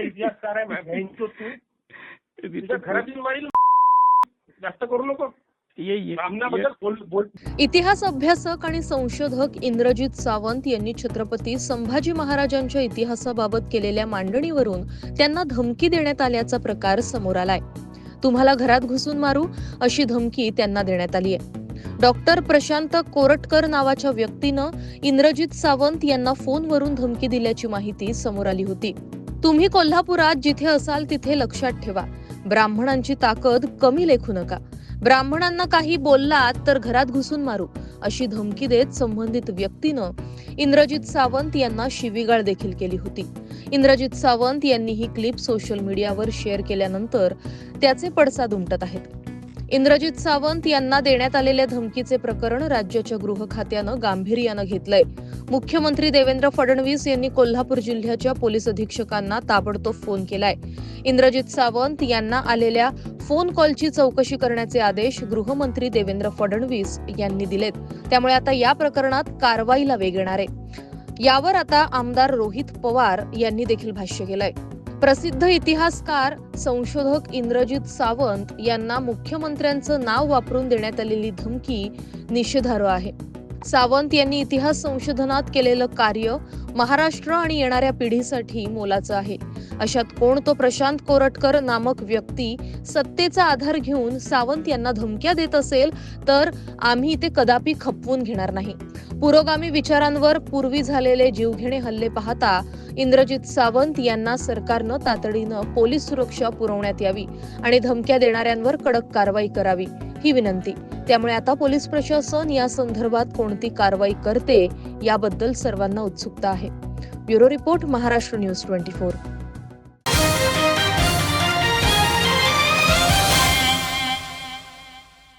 इतिहासकार आहे तू तुझ्या मारील जास्त करू नको. ये ये. रामनाबद्दल बोल बोल. इतिहास अभ्यासक आणि संशोधक इंद्रजित सावंत यांनी छत्रपती संभाजी महाराजांच्या इतिहासाबाबत केलेल्या मांडणीवरून त्यांना धमकी देण्यात आल्याचा प्रकार समोर आलाय. तुम्हाला घरात घुसून मारू अशी धमकी त्यांना देण्यात आली आहे. डॉक्टर प्रशांत कोरटकर नावाच्या व्यक्तीनं इंद्रजित सावंत यांना फोनवरून धमकी दिल्याची माहिती समोर आली होती. तुम्ही कोल्हापुरात जिथे असाल तिथे लक्षात ठेवा. ब्राह्मणांची ताकद कमी लेखू नका. ब्राह्मणांना काही बोललात तर घरात घुसून मारू अशी धमकी देत संबंधित व्यक्तीनं इंद्रजित सावंत यांना शिवीगाळ देखील केली होती. इंद्रजित सावंत यांनी ही क्लिप सोशल मीडियावर शेअर केल्यानंतर त्याचे पडसाद उमटत आहेत. इंद्रजित सावंत यांना देण्यात आलेल्या धमकीचे प्रकरण राज्याच्या गृह खात्यानं गांभीर्यानं घेतलंय. मुख्यमंत्री देवेंद्र फडणवीस यांनी कोल्हापूर जिल्ह्याच्या पोलीस अधीक्षकांना ताबडतोब फोन केलाय. इंद्रजित सावंत यांना आलेल्या फोन कॉलची चौकशी करण्याचे आदेश गृहमंत्री देवेंद्र फडणवीस यांनी दिलेत. त्यामुळे आता या प्रकरणात कारवाईला वेग येणार आहे. यावर आता आमदार रोहित पवार यांनी देखील भाष्य केलंय. प्रसिद्ध इतिहासकार संशोधक इंद्रजित सावंत यांना मुख्यमंत्र्यांचं नाव वापरून देण्यात आलेली धमकी निषेधार्ह आहे. सावंत यांनी इतिहास संशोधनात केलेलं कार्य महाराष्ट्र आणि येणाऱ्या पिढीसाठी मोलाचं आहे. अशात कोण तो प्रशांत कोरटकर नामक व्यक्ती सत्तेचा आधार घेऊन सावंत यांना धमक्या देत असेल तर आम्ही ते कदापि खपवून घेणार नाही. पुरोगामी विचारांवर पूर्वी झालेले जीवघेणे हल्ले पाहता इंद्रजित सावंत यांना सरकारनं तातडीनं पोलीस सुरक्षा पुरवण्यात यावी आणि धमक्या देणाऱ्यांवर कडक कारवाई करावी ही विनंती. त्यामुळे आता पोलीस प्रशासन या संदर्भात कोणती कारवाई करते याबद्दल सर्वांना उत्सुकता आहे. Bureau report Maharashtra news twenty four.